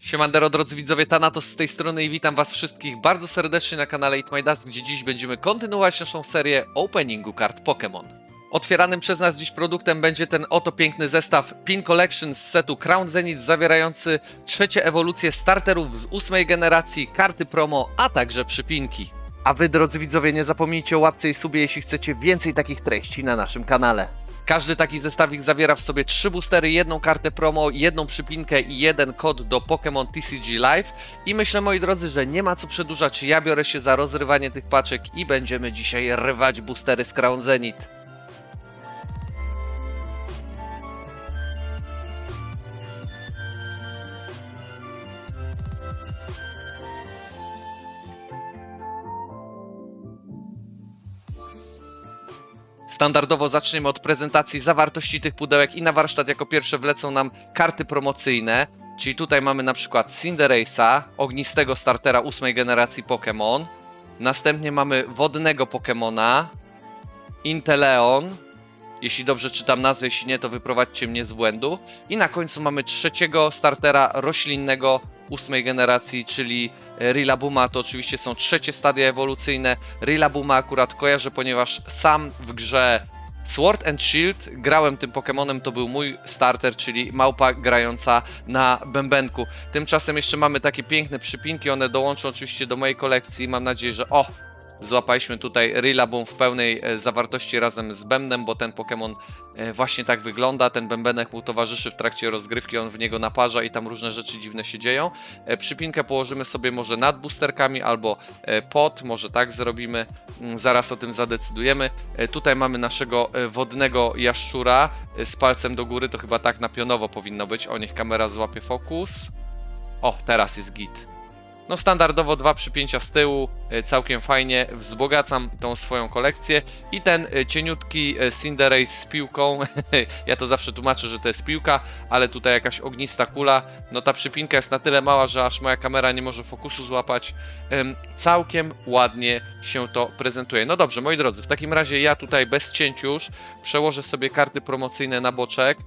Siemandero, drodzy widzowie, Thanatos z tej strony i witam was wszystkich bardzo serdecznie na kanale It My Dust, gdzie dziś będziemy kontynuować naszą serię openingu kart Pokémon. Otwieranym przez nas dziś produktem będzie ten oto piękny zestaw Pin Collection z setu Crown Zenith zawierający trzecie ewolucje starterów z ósmej generacji, karty promo, a także przypinki. A wy, drodzy widzowie, nie zapomnijcie o łapce i subie, jeśli chcecie więcej takich treści na naszym kanale. Każdy taki zestawik zawiera w sobie trzy boostery, jedną kartę promo, jedną przypinkę i jeden kod do Pokémon TCG Live. I myślę, moi drodzy, że nie ma co przedłużać. Ja biorę się za rozrywanie tych paczek i będziemy dzisiaj rywać boostery z Crown Zenith. Standardowo zaczniemy od prezentacji zawartości tych pudełek i na warsztat jako pierwsze wlecą nam karty promocyjne. Czyli tutaj mamy na przykład Cinderace'a, ognistego startera ósmej generacji Pokémon. Następnie mamy wodnego Pokémona, Inteleon. Jeśli dobrze czytam nazwę, jeśli nie, to wyprowadźcie mnie z błędu. I na końcu mamy trzeciego startera roślinnego ósmej generacji, czyli Rilabuma. To oczywiście są trzecie stadia ewolucyjne. Rilabuma akurat kojarzę, ponieważ sam w grze Sword and Shield grałem tym Pokémonem, to był mój starter, czyli małpa grająca na bębenku. Tymczasem jeszcze mamy takie piękne przypinki, one dołączą oczywiście do mojej kolekcji. Mam nadzieję, że o, złapaliśmy tutaj Rilabum w pełnej e, zawartości razem z bębnem, bo ten Pokémon e, właśnie tak wygląda. Ten bębenek mu towarzyszy w trakcie rozgrywki, on w niego naparza i tam różne rzeczy dziwne się dzieją. E, Przypinkę położymy sobie może nad boosterkami albo pod, może tak zrobimy. Mm, Zaraz o tym zadecydujemy. Tutaj mamy naszego wodnego jaszczura z palcem do góry, to chyba tak na pionowo powinno być. O, niech kamera złapie fokus. O, teraz jest git. No standardowo dwa przypięcia z tyłu, e, całkiem fajnie, wzbogacam tą swoją kolekcję. I ten e, cieniutki e, Cinderace z piłką, ja to zawsze tłumaczę, że to jest piłka, ale tutaj jakaś ognista kula, no ta przypinka jest na tyle mała, że aż moja kamera nie może fokusu złapać, Em, całkiem ładnie się to prezentuje. No dobrze, moi drodzy, w takim razie ja tutaj bez cięć już przełożę sobie karty promocyjne na boczek,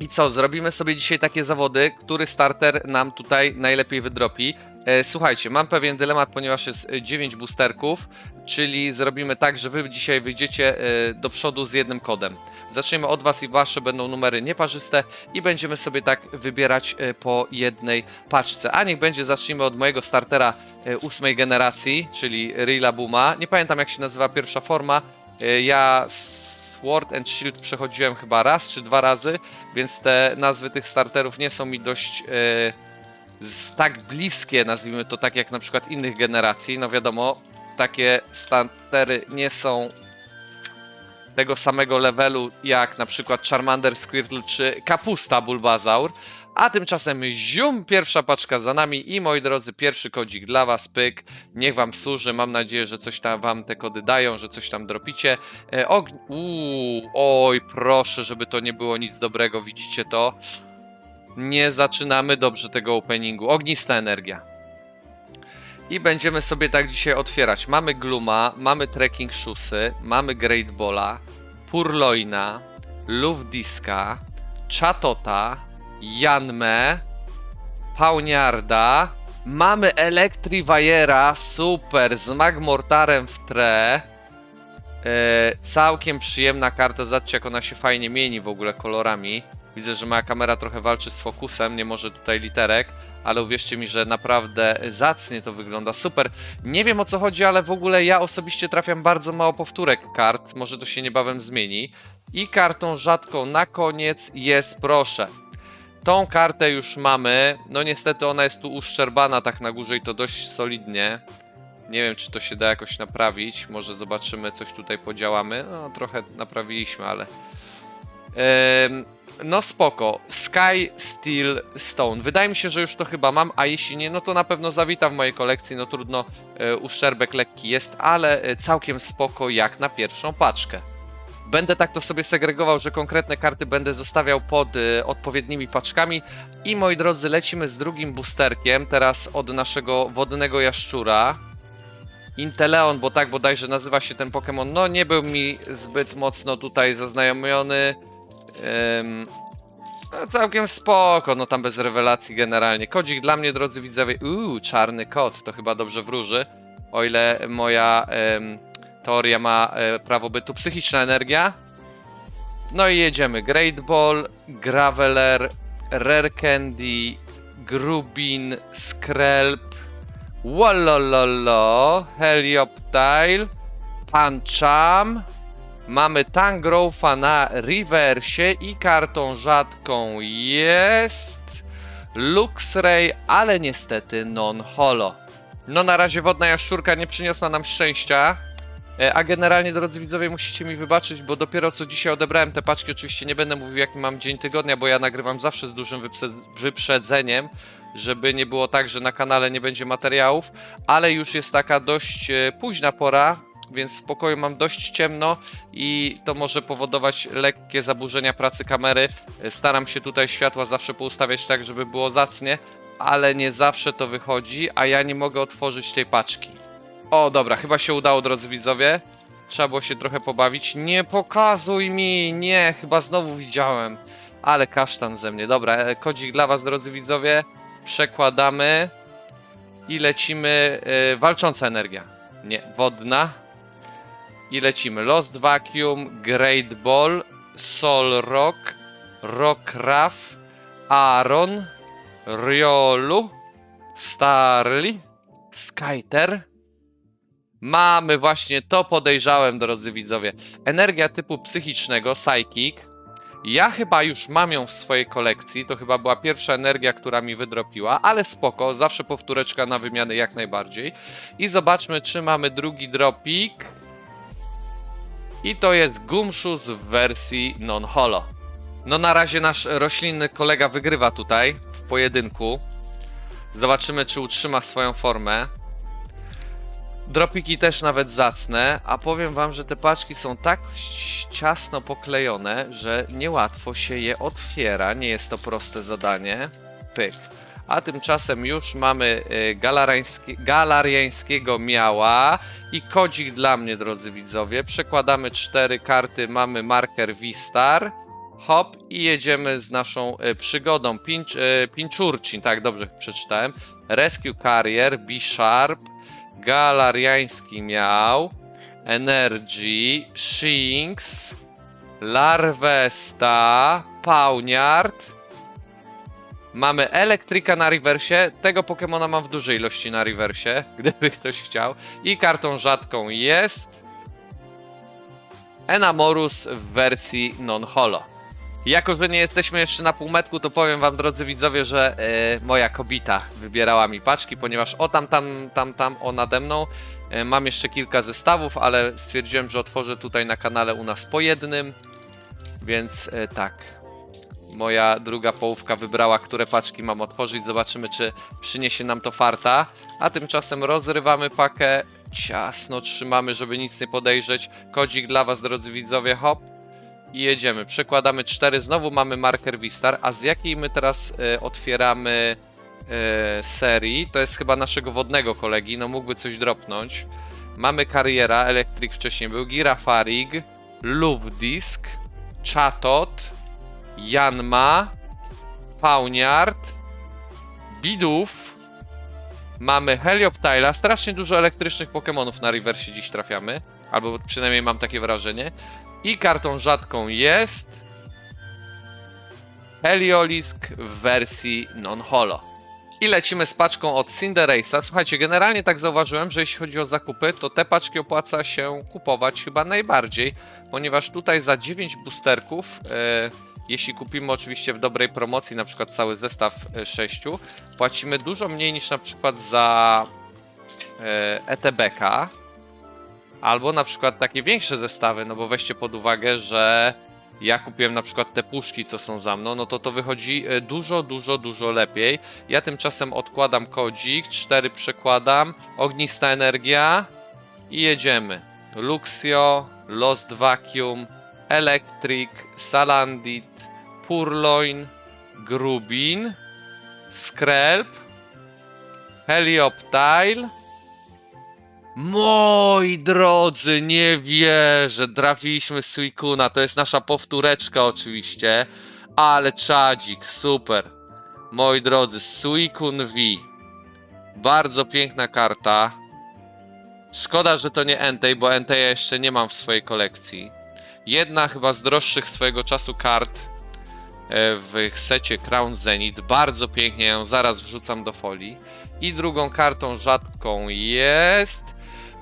i co, zrobimy sobie dzisiaj takie zawody, który starter nam tutaj najlepiej wydropi. E, słuchajcie, mam pewien dylemat, ponieważ jest 9 boosterków, czyli zrobimy tak, że wy dzisiaj wyjdziecie e, do przodu z jednym kodem. Zaczniemy od was i wasze będą numery nieparzyste i będziemy sobie tak wybierać e, po jednej paczce. A niech będzie, zacznijmy od mojego startera e, ósmej generacji, czyli Rilabuma. Nie pamiętam jak się nazywa pierwsza forma, E, Ja Sword and Shield przechodziłem chyba raz czy dwa razy, więc te nazwy tych starterów nie są mi dość e, z, tak bliskie, nazwijmy to tak jak na przykład innych generacji. No wiadomo, takie startery nie są tego samego levelu jak na przykład Charmander, Squirtle czy Kapusta Bulbasaur. A tymczasem zium, pierwsza paczka za nami i moi drodzy, pierwszy kodzik dla was, pyk, niech wam służy, mam nadzieję, że coś tam wam te kody dają, że coś tam dropicie. E, ogn... Uuu, oj, proszę, żeby to nie było nic dobrego, widzicie to? Nie zaczynamy dobrze tego openingu, ognista energia. I będziemy sobie tak dzisiaj otwierać. Mamy Gluma, mamy Trekking Shoesy, mamy Great Balla, Purloina, Lufdiska, Chatota, Janme, Pauniarda, mamy Electriviera, super, z Magmortarem w tle. E, całkiem przyjemna karta, zobaczcie jak ona się fajnie mieni w ogóle kolorami. Widzę, że moja kamera trochę walczy z fokusem, nie może tutaj literek, ale uwierzcie mi, że naprawdę zacnie to wygląda, super. Nie wiem o co chodzi, ale w ogóle ja osobiście trafiam bardzo mało powtórek kart, może to się niebawem zmieni. I kartą rzadką na koniec jest, proszę, Tą kartę już mamy. No niestety ona jest tu uszczerbana tak na górze i to dość solidnie. Nie wiem, czy to się da jakoś naprawić. Może zobaczymy, coś tutaj podziałamy. No, trochę naprawiliśmy, ale. No spoko. Sky Steel Stone. Wydaje mi się, że już to chyba mam, a jeśli nie, no to na pewno zawita w mojej kolekcji. No trudno, e, uszczerbek lekki jest, ale e, całkiem spoko jak na pierwszą paczkę. Będę tak to sobie segregował, że konkretne karty będę zostawiał pod y, odpowiednimi paczkami. I moi drodzy, lecimy z drugim boosterkiem. Teraz od naszego wodnego jaszczura. Inteleon, bo tak bodajże nazywa się ten Pokémon. No, nie był mi zbyt mocno tutaj zaznajomiony. Ym, No, całkiem spoko, no tam bez rewelacji generalnie. Kodzik dla mnie, drodzy widzowie, uuu, czarny kot, to chyba dobrze wróży. O ile moja teoria ma e, prawo bytu. Psychiczna energia. No i jedziemy. Great Ball, Graveler, Rare Candy, Grubin, Skrelp, Wolololo, Helioptile, Pancham. Mamy Tangrowfa na rewersie i kartą rzadką jest Luxray, ale niestety non-holo. No na razie wodna jaszczurka nie przyniosła nam szczęścia. E, A generalnie, drodzy widzowie, musicie mi wybaczyć, bo dopiero co dzisiaj odebrałem te paczki. Oczywiście nie będę mówił, jaki mam dzień tygodnia, bo ja nagrywam zawsze z dużym wyprzedzeniem, żeby nie było tak, że na kanale nie będzie materiałów, ale już jest taka dość e, późna pora, więc w pokoju mam dość ciemno i to może powodować lekkie zaburzenia pracy kamery. E, Staram się tutaj światła zawsze poustawiać tak, żeby było zacnie, ale nie zawsze to wychodzi, a ja nie mogę otworzyć tej paczki. O, dobra, chyba się udało, drodzy widzowie. Trzeba było się trochę pobawić. Nie pokazuj mi! Nie, chyba znowu widziałem. Ale kasztan ze mnie. Dobra, e, kodzik dla was, drodzy widzowie. Przekładamy. I lecimy. e, walcząca energia. Nie, wodna. I lecimy. Lost Vacuum, Great Ball, Sol Rock, Rockraft, Aaron, Riolu, Starly, Skyter. Mamy właśnie to podejrzałem, drodzy widzowie. Energia typu psychicznego, Psychic. Ja chyba już mam ją w swojej kolekcji. To chyba była pierwsza energia, która mi wydropiła, ale spoko, zawsze powtóreczka na wymiany jak najbardziej. I zobaczmy, czy mamy drugi dropik. I to jest Gumshoes w wersji non-holo. No na razie nasz roślinny kolega wygrywa tutaj w pojedynku. Zobaczymy, czy utrzyma swoją formę. Dropiki też nawet zacne, a powiem wam, że te paczki są tak ciasno poklejone, że niełatwo się je otwiera. Nie jest to proste zadanie. Pyk. A tymczasem już mamy y, galarańskie, galariańskiego miała i kodzik dla mnie, drodzy widzowie. Przekładamy cztery karty, mamy marker Vistar. Hop i jedziemy z naszą y, przygodą. Pinch, y, Pinchurcin, tak dobrze przeczytałem. Rescue Carrier, B-Sharp, Galariański miał, Energy, Shinx, Larvesta, Pawniard. Mamy Elektryka na rewersie. Tego Pokemona mam w dużej ilości na rewersie, gdyby ktoś chciał. I kartą rzadką jest Enamorus w wersji non-holo. Jako, że nie jesteśmy jeszcze na półmetku, to powiem wam, drodzy widzowie, że e, moja kobita wybierała mi paczki, ponieważ o tam, tam, tam, tam, o nade mną. E, mam jeszcze kilka zestawów, ale stwierdziłem, że otworzę tutaj na kanale u nas po jednym. Więc e, tak. Moja druga połówka wybrała, które paczki mam otworzyć. Zobaczymy, czy przyniesie nam to farta. A tymczasem rozrywamy pakę. Ciasno trzymamy, żeby nic nie podejrzeć. Kodzik dla was, drodzy widzowie, hop i jedziemy. Przekładamy 4, znowu mamy marker Vistar, a z jakiej my teraz e, otwieramy e, serii? To jest chyba naszego wodnego kolegi, no mógłby coś dropnąć. Mamy kariera, Electric wcześniej był, Girafarig, Lufdisk, Chatot, Janma, Pawniard, Bidów, mamy Helioptyla, strasznie dużo elektrycznych Pokémonów na rewersie dziś trafiamy, albo przynajmniej mam takie wrażenie. I kartą rzadką jest Heliolisk w wersji non-holo. I lecimy z paczką od Cinderace'a. Słuchajcie, generalnie tak zauważyłem, że jeśli chodzi o zakupy, to te paczki opłaca się kupować chyba najbardziej, ponieważ tutaj za 9 boosterków, e, jeśli kupimy oczywiście w dobrej promocji, na przykład cały zestaw 6, płacimy dużo mniej niż na przykład za e, ETBK. Albo na przykład takie większe zestawy, no bo weźcie pod uwagę, że ja kupiłem na przykład te puszki, co są za mną, no to to wychodzi e, dużo, dużo, dużo lepiej. Ja tymczasem odkładam kodzik, 4 przekładam, ognista energia i jedziemy. Luxio, Lost Vacuum, Electric, Salandit, Purloin, Grubin, Skrelp, Helioptile, Moi drodzy, nie wierzę, trafiliśmy z Suicuna, to jest nasza powtóreczka oczywiście, Ale czadzik, super. Moi drodzy, Suicune V. Bardzo piękna karta. Szkoda, że to nie Entei, bo Entei jeszcze nie mam w swojej kolekcji. Jedna chyba z droższych swojego czasu kart e, w secie Crown Zenith. Bardzo pięknie, ją zaraz wrzucam do folii. I drugą kartą rzadką jest...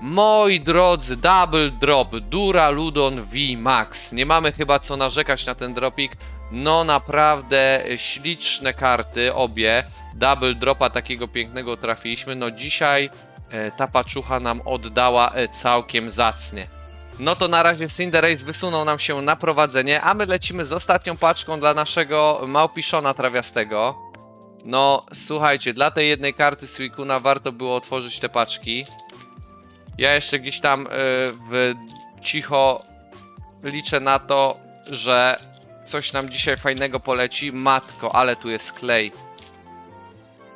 Moi drodzy, double drop, Dura Ludon V Max. Nie mamy chyba co narzekać na ten dropik. No naprawdę śliczne karty, obie. Double dropa takiego pięknego trafiliśmy. No dzisiaj e, ta paczucha nam oddała e, całkiem zacnie. No to na razie Cinderace wysunął nam się na prowadzenie, a my lecimy z ostatnią paczką dla naszego małpiszona trawiastego. No, słuchajcie, dla tej jednej karty Suicuna warto było otworzyć te paczki. Ja jeszcze gdzieś tam y, w cicho liczę na to, że coś nam dzisiaj fajnego poleci. Matko, ale tu jest klej.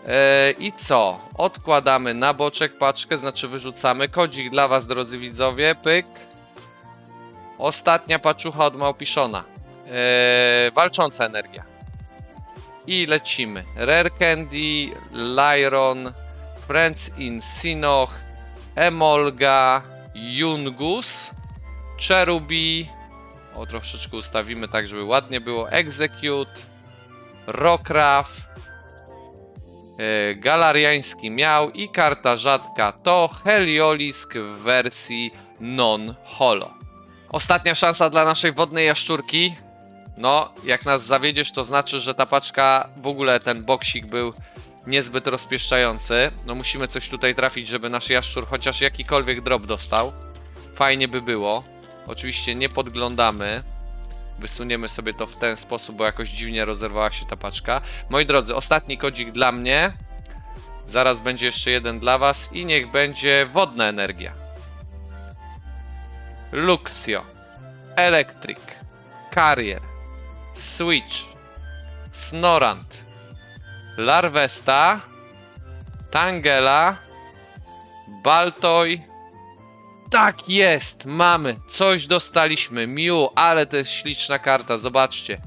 E, I co? Odkładamy na boczek paczkę, znaczy wyrzucamy. Kodzik dla Was, drodzy widzowie. Pyk. Ostatnia paczucha od Małpiszona. E, walcząca energia. I lecimy. Rare Candy, Lyron, Friends in Sinoch, Emolga, Jungus, Cherubi. O, troszeczkę ustawimy tak, żeby ładnie było. Execute, Rokraf, e, Galariański miał i karta rzadka to Heliolisk w wersji non-holo. Ostatnia szansa dla naszej wodnej jaszczurki. No, jak nas zawiedziesz, to znaczy, że ta paczka, w ogóle ten boksik był niezbyt rozpieszczający. No musimy coś tutaj trafić, żeby nasz jaszczur chociaż jakikolwiek drop dostał. Fajnie by było. Oczywiście nie podglądamy. Wysuniemy sobie to w ten sposób, bo jakoś dziwnie rozerwała się ta paczka. Moi drodzy, ostatni kodzik dla mnie. Zaraz będzie jeszcze jeden dla Was i niech będzie wodna energia. Luxio, Electric, Carrier, Switch, Snorant, Larvesta, Tangela, Baltoj. Tak jest, mamy, coś dostaliśmy. Mew, ale to jest śliczna karta, zobaczcie.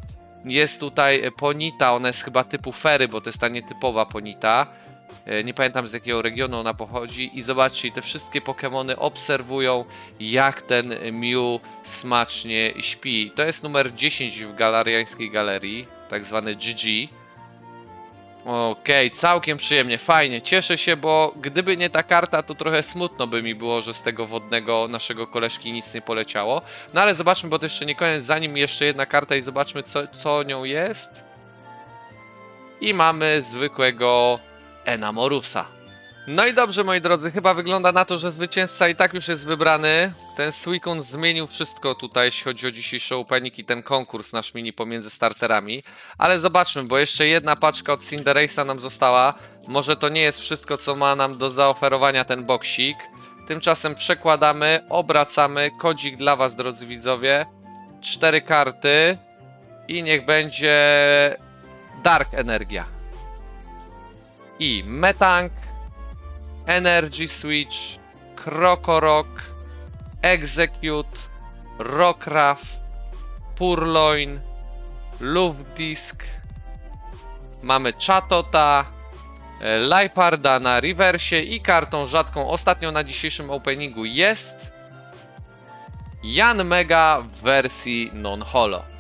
Jest tutaj e, Ponita, ona jest chyba typu fery, bo to jest ta nietypowa Ponita. E, Nie pamiętam z jakiego regionu ona pochodzi. I zobaczcie, te wszystkie Pokémony obserwują, jak ten Mew smacznie śpi. To jest numer 10 w galariańskiej galerii, tak zwany GG. Okej, całkiem przyjemnie, fajnie, cieszę się, bo gdyby nie ta karta, to trochę smutno by mi było, że z tego wodnego naszego koleżki nic nie poleciało. No ale zobaczmy, bo to jeszcze nie koniec, zanim jeszcze jedna karta i zobaczmy co, co nią jest. I mamy zwykłego Enamorusa. No i dobrze, moi drodzy, chyba wygląda na to, że zwycięzca i tak już jest wybrany. Ten Suicune zmienił wszystko tutaj, jeśli chodzi o dzisiejszy opening i ten konkurs nasz mini pomiędzy starterami. Ale zobaczmy, bo jeszcze jedna paczka od Cinderace'a nam została. Może to nie jest wszystko, co ma nam do zaoferowania ten boksik. Tymczasem przekładamy, obracamy. Kodzik dla Was, drodzy widzowie. Cztery karty. I niech będzie Dark Energia. I Metank. Energy Switch, Krokorok, Execute, Rokraf, Purloin, Luftdisk, mamy Chatota, e, Liparda na rewersie i kartą rzadką ostatnią na dzisiejszym openingu jest Jan Mega w wersji non-holo.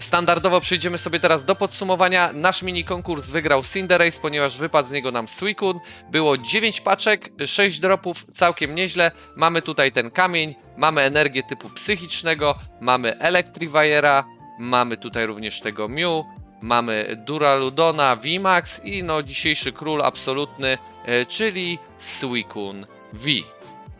Standardowo przejdziemy sobie teraz do podsumowania. Nasz mini konkurs wygrał Cinderace, ponieważ wypadł z niego nam Suicune. Było 9 paczek, 6 dropów, całkiem nieźle. Mamy tutaj ten kamień, mamy energię typu psychicznego, mamy Electriviera, mamy tutaj również tego Mew, mamy Duraludona, VMAX i no dzisiejszy król absolutny, e, czyli Suicune V.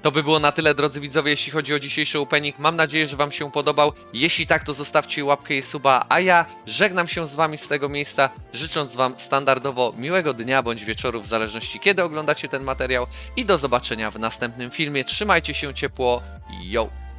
To by było na tyle, drodzy widzowie, jeśli chodzi o dzisiejszy opening. Mam nadzieję, że Wam się podobał. Jeśli tak, to zostawcie łapkę i suba, a ja żegnam się z Wami z tego miejsca, życząc Wam standardowo miłego dnia bądź wieczoru, w zależności kiedy oglądacie ten materiał i do zobaczenia w następnym filmie. Trzymajcie się ciepło, yo!